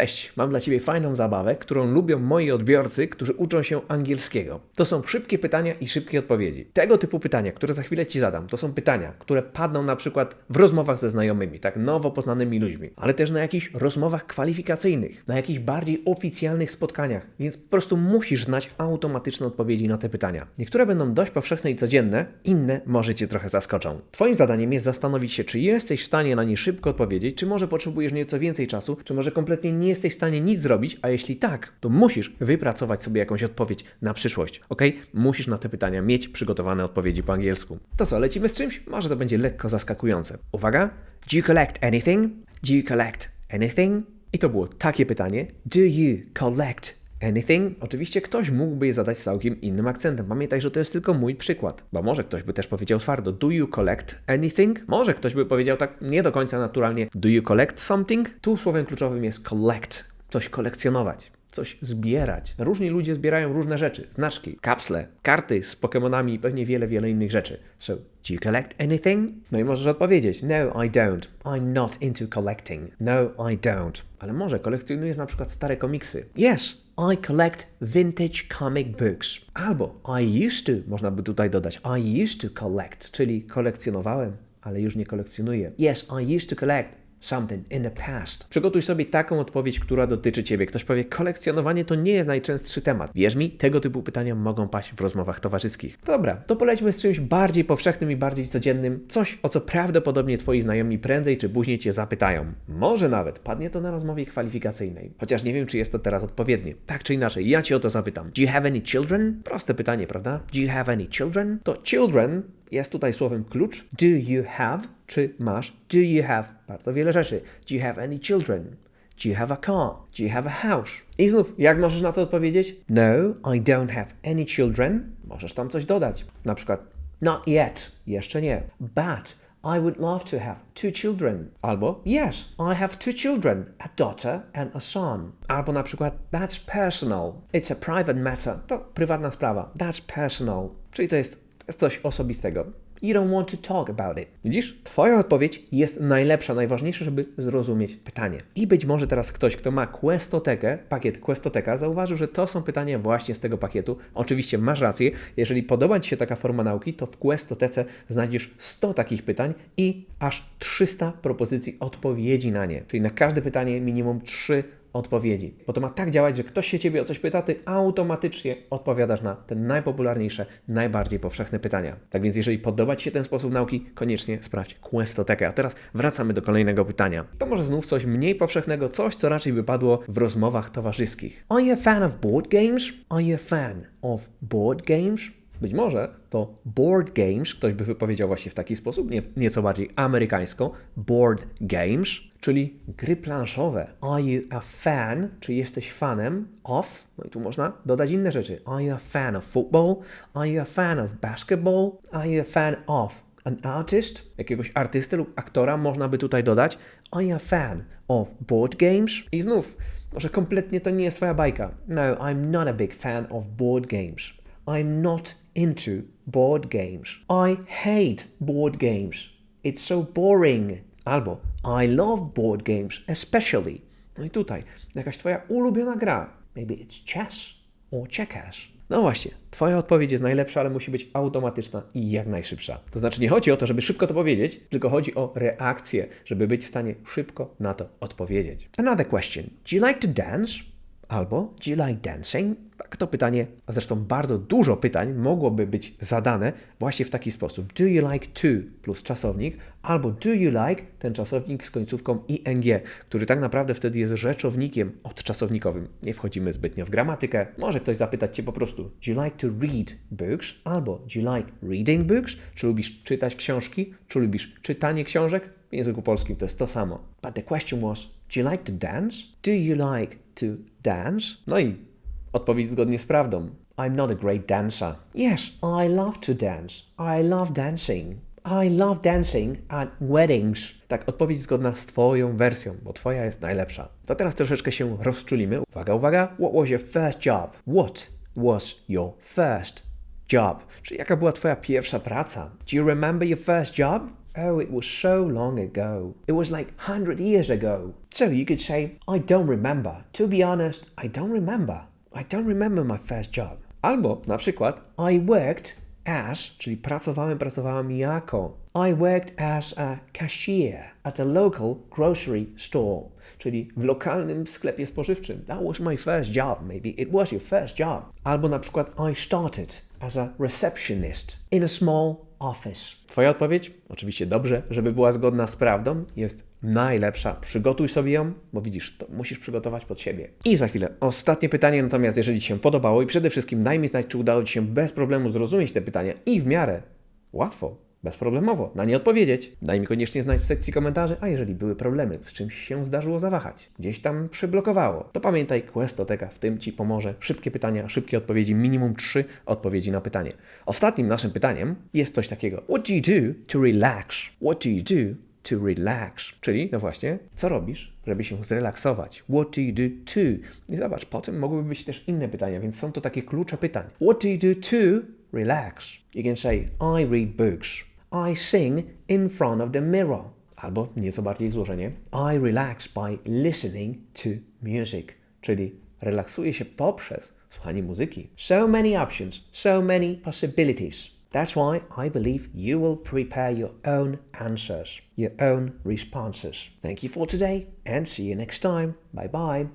Cześć, mam dla Ciebie fajną zabawę, którą lubią moi odbiorcy, którzy uczą się angielskiego. To są szybkie pytania i szybkie odpowiedzi. Tego typu pytania, które za chwilę Ci zadam, to są pytania, które padną na przykład w rozmowach ze znajomymi, tak nowo poznanymi ludźmi, ale też na jakichś rozmowach kwalifikacyjnych, na jakichś bardziej oficjalnych spotkaniach, więc po prostu musisz znać automatyczne odpowiedzi na te pytania. Niektóre będą dość powszechne i codzienne, inne może Cię trochę zaskoczą. Twoim zadaniem jest zastanowić się, czy jesteś w stanie na nie szybko odpowiedzieć, czy może potrzebujesz nieco więcej czasu, czy może kompletnie nie jesteś w stanie nic zrobić, a jeśli tak, to musisz wypracować sobie jakąś odpowiedź na przyszłość, ok? Musisz na te pytania mieć przygotowane odpowiedzi po angielsku. To co, lecimy z czymś? Może to będzie lekko zaskakujące. Uwaga! Do you collect anything? Do you collect anything? I to było takie pytanie. Do you collect Anything? Oczywiście ktoś mógłby je zadać z całkiem innym akcentem. Pamiętaj, że to jest tylko mój przykład. Bo może ktoś by też powiedział twardo Do you collect anything? Może ktoś by powiedział tak nie do końca naturalnie Do you collect something? Tu słowem kluczowym jest collect. Coś kolekcjonować. Coś zbierać. Różni ludzie zbierają różne rzeczy. Znaczki, kapsle, karty z Pokémonami i pewnie wiele, wiele innych rzeczy. So, do you collect anything? No i możesz odpowiedzieć No, I don't. I'm not into collecting. No, I don't. Ale może kolekcjonujesz na przykład stare komiksy. Yes, I collect vintage comic books. Albo I used to, można by tutaj dodać, I used to collect, czyli kolekcjonowałem, ale już nie kolekcjonuję. Yes, I used to collect something in the past. Przygotuj sobie taką odpowiedź, która dotyczy Ciebie. Ktoś powie, kolekcjonowanie to nie jest najczęstszy temat. Wierz mi, tego typu pytania mogą paść w rozmowach towarzyskich. Dobra, to polećmy z czymś bardziej powszechnym i bardziej codziennym. Coś, o co prawdopodobnie Twoi znajomi prędzej czy później Cię zapytają. Może nawet padnie to na rozmowie kwalifikacyjnej. Chociaż nie wiem, czy jest to teraz odpowiednie. Tak czy inaczej, ja Cię o to zapytam. Do you have any children? Proste pytanie, prawda? Do you have any children? To children jest tutaj słowem klucz. Do you have? Czy masz? Do you have? Bardzo wiele rzeczy. Do you have any children? Do you have a car? Do you have a house? I znów, jak możesz na to odpowiedzieć? No, I don't have any children. Możesz tam coś dodać. Na przykład, not yet. Jeszcze nie. But I would love to have two children. Albo, yes, I have two children, a daughter and a son. Albo na przykład, that's personal. It's a private matter. To prywatna sprawa. That's personal. Czyli to jest, coś osobistego. You don't want to talk about it. Widzisz? Twoja odpowiedź jest najlepsza, najważniejsza, żeby zrozumieć pytanie. I być może teraz ktoś, kto ma Questotekę, pakiet Questoteka, zauważył, że to są pytania właśnie z tego pakietu. Oczywiście masz rację. Jeżeli podoba Ci się taka forma nauki, to w Questotece znajdziesz 100 takich pytań i aż 300 propozycji odpowiedzi na nie. Czyli na każde pytanie minimum 3 odpowiedzi. Bo to ma tak działać, że ktoś się ciebie o coś pyta, ty automatycznie odpowiadasz na te najpopularniejsze, najbardziej powszechne pytania. Tak więc, jeżeli podoba Ci się ten sposób nauki, koniecznie sprawdź Questotekę. A teraz wracamy do kolejnego pytania. To może znów coś mniej powszechnego, coś, co raczej by padło w rozmowach towarzyskich. Are you a fan of board games? Are you a fan of board games? Być może to board games, ktoś by wypowiedział właśnie w taki sposób, nie, nieco bardziej amerykańsko, board games, czyli gry planszowe. Are you a fan, czy jesteś fanem of, no i tu można dodać inne rzeczy. Are you a fan of football? Are you a fan of basketball? Are you a fan of an artist? Jakiegoś artysty lub aktora można by tutaj dodać. Are you a fan of board games? I znów, może kompletnie to nie jest twoja bajka. No, I'm not a big fan of board games. I'm not into board games. I hate board games. It's so boring. Albo I love board games, especially. No i tutaj jakaś twoja ulubiona gra. Maybe it's chess or checkers. No właśnie, twoja odpowiedź jest najlepsza, ale musi być automatyczna i jak najszybsza. To znaczy nie chodzi o to, żeby szybko to powiedzieć, tylko chodzi o reakcję, żeby być w stanie szybko na to odpowiedzieć. Another question. Do you like to dance? Albo do you like dancing? Tak to pytanie, a zresztą bardzo dużo pytań mogłoby być zadane właśnie w taki sposób. Do you like to plus czasownik, albo do you like ten czasownik z końcówką ing, który tak naprawdę wtedy jest rzeczownikiem odczasownikowym. Nie wchodzimy zbytnio w gramatykę. Może ktoś zapytać Cię po prostu, do you like to read books? Albo do you like reading books? Czy lubisz czytać książki? Czy lubisz czytanie książek? W języku polskim to jest to samo. But the question was, do you like to dance? Do you like to dance? No i odpowiedź zgodnie z prawdą. I'm not a great dancer. Yes, I love to dance. I love dancing. I love dancing at weddings. Tak, odpowiedź zgodna z Twoją wersją, bo Twoja jest najlepsza. To teraz troszeczkę się rozczulimy. Uwaga, uwaga. What was your first job? What was your first job? Czyli jaka była Twoja pierwsza praca? Do you remember your first job? Oh, it was so long ago. It was like 100 years ago. So you could say, I don't remember. To be honest, I don't remember. I don't remember my first job. Albo na przykład I worked as, czyli pracowałem, pracowałam jako. I worked as a cashier at a local grocery store, czyli w lokalnym sklepie spożywczym. That was my first job, maybe. It was your first job. Albo na przykład I started as a receptionist in a small office. Twoja odpowiedź? Oczywiście dobrze, żeby była zgodna z prawdą, jest najlepsza. Przygotuj sobie ją, bo widzisz, to musisz przygotować pod siebie. I za chwilę ostatnie pytanie, natomiast jeżeli Ci się podobało i przede wszystkim daj mi znać, czy udało Ci się bez problemu zrozumieć te pytania i w miarę łatwo, bezproblemowo na nie odpowiedzieć. Daj mi koniecznie znać w sekcji komentarzy, a jeżeli były problemy, z czymś się zdarzyło zawahać, gdzieś tam przyblokowało, to pamiętaj, Questoteka w tym Ci pomoże. Szybkie pytania, szybkie odpowiedzi, minimum trzy odpowiedzi na pytanie. Ostatnim naszym pytaniem jest coś takiego. What do you do to relax? What do you do to relax? Czyli, no właśnie, co robisz, żeby się zrelaksować? What do you do to? I zobacz, potem mogłyby być też inne pytania, więc są to takie klucze pytań. What do you do to relax? You can say, I read books. I sing in front of the mirror. Albo nieco bardziej złożenie, I relax by listening to music. Czyli relaksuję się poprzez słuchanie muzyki. So many options, so many possibilities. That's why I believe you will prepare your own answers, your own responses. Thank you for today and see you next time. Bye bye.